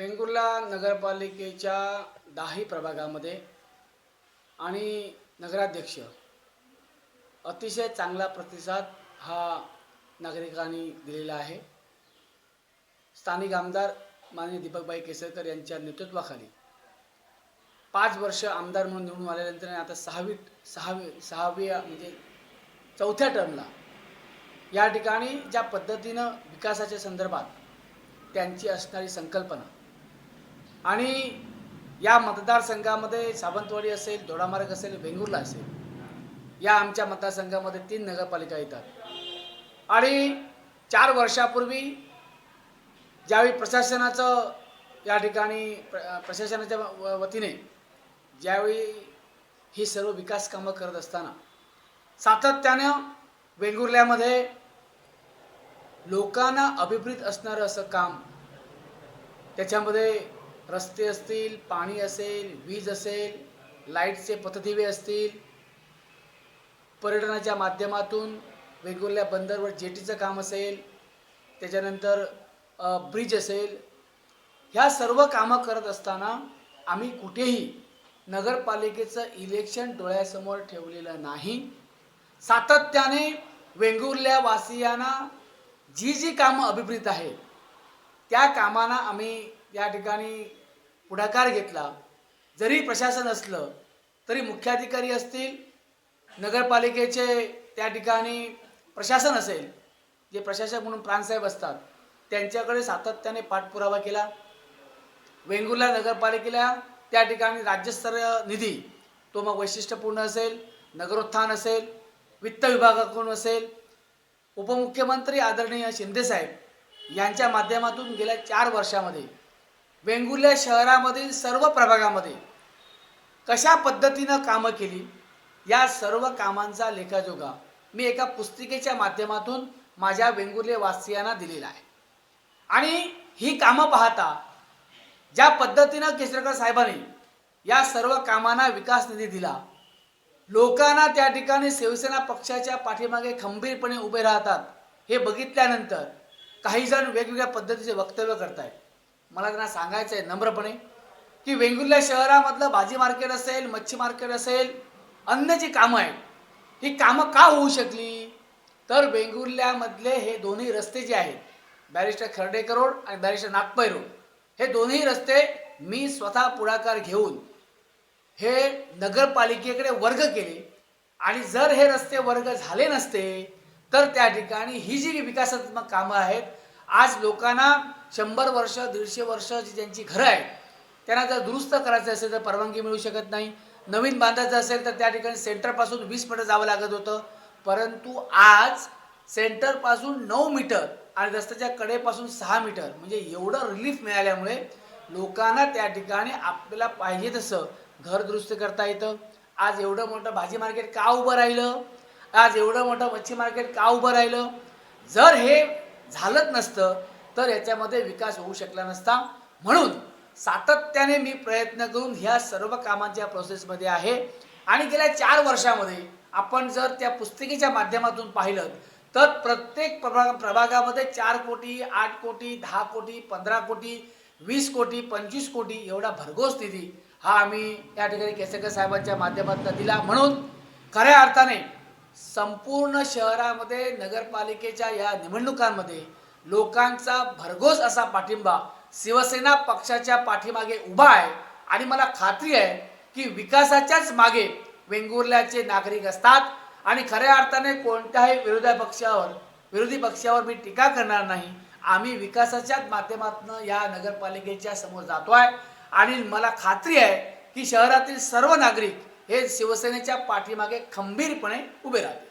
वेंगुर्ला नगरपालिकेच्या दहाही प्रभागामध्ये आणि नगराध्यक्ष. अतिशय चांगला प्रतिसाद हा नागरिकांनी दिलेला आहे. स्थानिक आमदार माननीय दीपकबाई केसरकर यांच्या नेतृत्वाखाली पाच वर्ष आमदार म्हणून निवडून आल्यानंतर आणि आता सहावी सहावी सहावी म्हणजे चौथ्या टर्मला. या ठिकाणी ज्या पद्धतीनं विकासाच्या संदर्भात त्यांची असणारी संकल्पना आणि या मतदारसंघामध्ये सावंतवाडी असेल दोडामार्ग असेल वेंगुर्ला असेल या आमच्या मतदारसंघामध्ये तीन नगरपालिका येतात. आणि चार वर्षापूर्वी ज्यावेळी प्रशासनाचं या ठिकाणी प्र प्रशासनाच्या व- वतीने ज्यावेळी ही सर्व विकास कामं करत असताना सातत्यानं वेंगुर्ल्यामध्ये लोकांना अभिप्रीत असणारं असं काम त्याच्यामध्ये रस्ते असतील पाणी असेल वीज असेल लाईटचे पथदिवे असतील पर्यटनाच्या माध्यमातून वेगवेगळ्या बंदरवर जेटीचं काम असेल त्याच्यानंतर ब्रिज असेल ह्या सर्व कामं करत असताना आम्ही कुठेही नगरपालिकेचं इलेक्शन डोळ्यासमोर ठेवलेलं नाही. सातत्याने वेंगुर्ल्या वासियांना जी जी कामं अभिप्रीत आहेत त्या कामांना आम्ही या ठिकाणी पुढाकार घेतला. जरी प्रशासन असलं तरी मुख्याधिकारी असतील नगरपालिकेचे त्या ठिकाणी प्रशासन असेल जे प्रशासक म्हणून प्राणसाहेब असतात त्यांच्याकडे सातत्याने पाठपुरावा केला. वेंगुर्ला नगरपालिकेला त्या ठिकाणी राज्यस्तरीय निधी तो मग वैशिष्ट्यपूर्ण असेल नगरोत्थान असेल वित्त विभागाकडून असेल. उपमुख्यमंत्री आदरणीय शिंदेसाहेब यांच्या माध्यमातून गेल्या चार वर्षामध्ये वेंगुर्ल्या शहरामधील सर्व प्रभागामध्ये कशा पद्धतीनं कामं केली या सर्व कामांचा लेखाजोखा मी एका पुस्तिकेच्या माध्यमातून माझ्या वेंगुर्ले वासियांना दिलेला आहे. आणि ही कामं पाहता ज्या पद्धतीनं केसरकर साहेबांनी या सर्व कामांना विकास निधी दिला लोकांना त्या ठिकाणी शिवसेना पक्षाच्या पाठीमागे खंबीरपणे उभे राहतात हे बघितल्यानंतर काही जण वेगवेगळ्या पद्धतीचे वक्तव्य करतायत. मला त्यांना सांगायचं आहे नम्रपणे की वेंगुर्ल्या शहरामधलं भाजी मार्केट असेल मच्छी मार्केट असेल अन्य जी कामं आहेत ही कामं का होऊ शकली? तर वेंगुर्ल्यामधले हे दोन्ही रस्ते जे आहेत बॅरिस्टर खर्डेकर रोड आणि बॅरिस्टर नागपै रोड हे दोन्ही रस्ते मी स्वतः पुढाकार घेऊन हे नगरपालिकेकडे वर्ग केले. आणि जर हे रस्ते वर्ग झाले नसते तर त्या ठिकाणी ही जी विकासात्मक कामं आहेत आज लोकांना शंभर वर्ष दीडशे वर्ष जी ज्यांची घरं आहेत त्यांना जर दुरुस्त करायचं असेल तर परवानगी मिळू शकत नाही. नवीन बांधायचं असेल तर त्या ठिकाणी सेंटरपासून वीस मीटर जावं लागत होतं. परंतु आज सेंटरपासून नऊ मीटर आणि रस्त्याच्या कडेपासून सहा मीटर म्हणजे एवढं रिलीफ मिळाल्यामुळे लोकांना त्या ठिकाणी आपल्याला पाहिजे तसं घर दुरुस्त करता येतं. आज एवढं मोठं भाजी मार्केट का उभं राहिलं? आज एवढं मोठं मच्छी मार्केट का उभं राहिलं? जर हे झालंच नसतं तर याच्यामध्ये विकास होऊ शकला नसता. म्हणून सातत्याने मी प्रयत्न करून ह्या सर्व कामांच्या प्रोसेसमध्ये आहे. आणि गेल्या चार वर्षामध्ये आपण जर त्या पुस्तिकेच्या माध्यमातून पाहिलं तर प्रत्येक प्रभाग प्रभागामध्ये चार कोटी आठ कोटी दहा कोटी पंधरा कोटी वीस कोटी पंचवीस कोटी एवढा भरघोस निधी हा आम्ही या ठिकाणी केसरकर साहेबांच्या माध्यमातून दिला. म्हणून खऱ्या अर्थाने संपूर्ण शहरामध्ये नगरपालिकेच्या या निवडणुकांमध्ये लोकांचा भरघोस असा पाठिंबा शिवसेना पक्षाच्या पाठीमागे उभा आहे. आणि मला खात्री आहे की विकासाच्याच मागे वेंगुर्ल्याचे नागरिक असतात. आणि खऱ्या अर्थाने कोणत्याही विरोधी पक्षावर विरोधी पक्षावर मी टीका करणार नाही. आम्ही विकासाच्याच माध्यमातून या नगरपालिकेच्या समोर जातो आहे आणि मला खात्री आहे की शहरातील सर्व नागरिक हे शिवसेनेच्या पाठीमागे खंबीरपणे उभे राहतील.